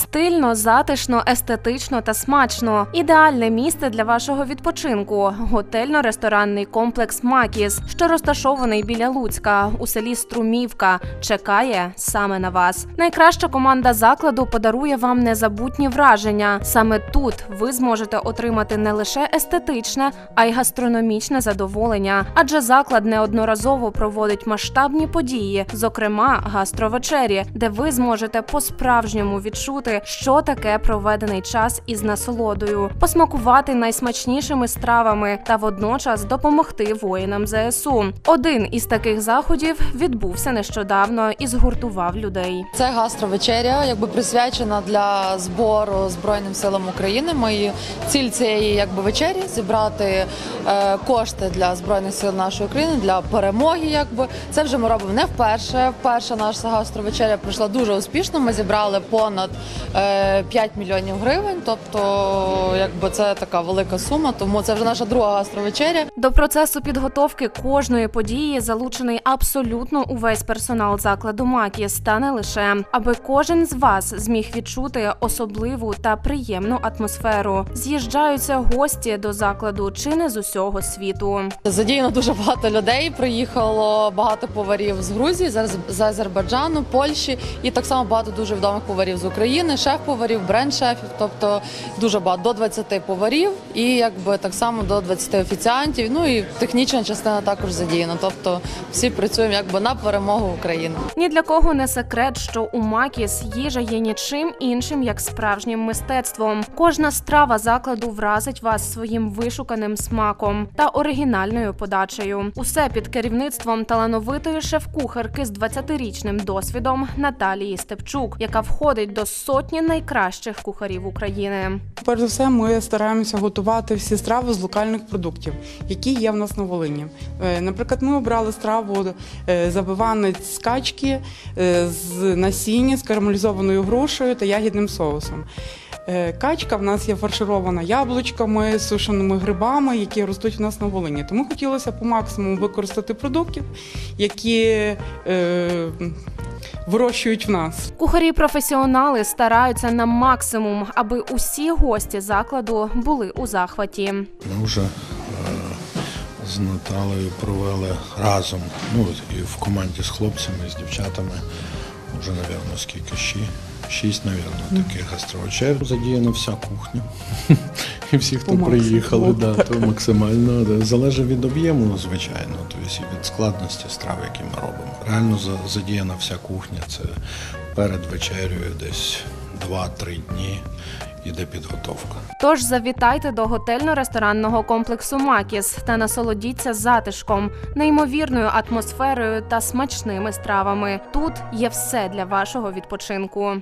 Стильно, затишно, естетично та смачно. Ідеальне місце для вашого відпочинку. Готельно-ресторанний комплекс Макіс, що розташований біля Луцька у селі Струмівка, чекає саме на вас. Найкраща команда закладу подарує вам незабутні враження. Саме тут ви зможете отримати не лише естетичне, а й гастрономічне задоволення, адже заклад неодноразово проводить масштабні події, зокрема гастровечері, де ви зможете по-справжньому відчути, що таке проведений час із насолодою, посмакувати найсмачнішими стравами та водночас допомогти воїнам ЗСУ. Один із таких заходів відбувся нещодавно і згуртував людей. Це гастровечеря, якби присвячена для збору Збройним силам України. Мої ціль цієї якби вечері зібрати е, кошти для збройних сил нашої країни для перемоги. Якби це вже ми робимо не вперше. Вперше наша гастровечеря пройшла дуже успішно. Ми зібрали понад 5 мільйонів гривень. Тобто, якби це така велика сума. Тому це вже наша друга гастровечеря. До процесу підготовки кожної події залучений абсолютно увесь персонал закладу Макіс та не лише, аби кожен з вас зміг відчути особливу та приємну атмосферу. З'їжджаються гості до закладу чи не з усього світу. Задіяно дуже багато людей. Приїхало багато поварів з Грузії, з Азербайджану, Польщі, і так само багато дуже відомих поварів з України, шеф-поварів, бренд-шефів. Тобто дуже багато до 20 поварів, і якби так само до 20 офіціантів. Ну і технічна частина також задіяна. Тобто всі працюємо якби на перемогу України. Ні для кого не секрет, що у Макіс їжа є нічим іншим як справжнім мистецтвом. Кожна страва закладу вразить вас своїм вишуканим смаком та оригінальною подачею. Усе під керівництвом талановитої шеф-кухарки з 20-річним досвідом Наталії Степчук, яка входить до сотні найкращих кухарів України. Перш за все, ми стараємося готувати всі страви з локальних продуктів, які є в нас на Волині. Е, Наприклад, ми обрали страву е, забиванець з качки е, з насіння з карамелізованою грушею та ягідним соусом. Качка в нас є фарширована яблучками, сушеними грибами, які ростуть в нас на Волині. Тому хотілося по максимуму використати продуктів, які вирощують в нас. Кухарі-професіонали стараються на максимум, аби усі гості закладу були у захваті. Ми вже е, з Наталею провели разом, ну і в команді з хлопцями, з дівчатами, вже, напевно, скільки ще. Шість, напевно, таких гастровечер. Задіяна вся кухня. І всі, хто приїхали, да, то максимально да. залежить від об'єму, звичайно, тобто і від складності страв, які ми робимо. Реально за- задіяна вся кухня. Це перед вечерею десь 2-3 дні іде підготовка. Тож завітайте до готельно-ресторанного комплексу Макіс та насолодіться затишком, неймовірною атмосферою та смачними стравами. Тут є все для вашого відпочинку.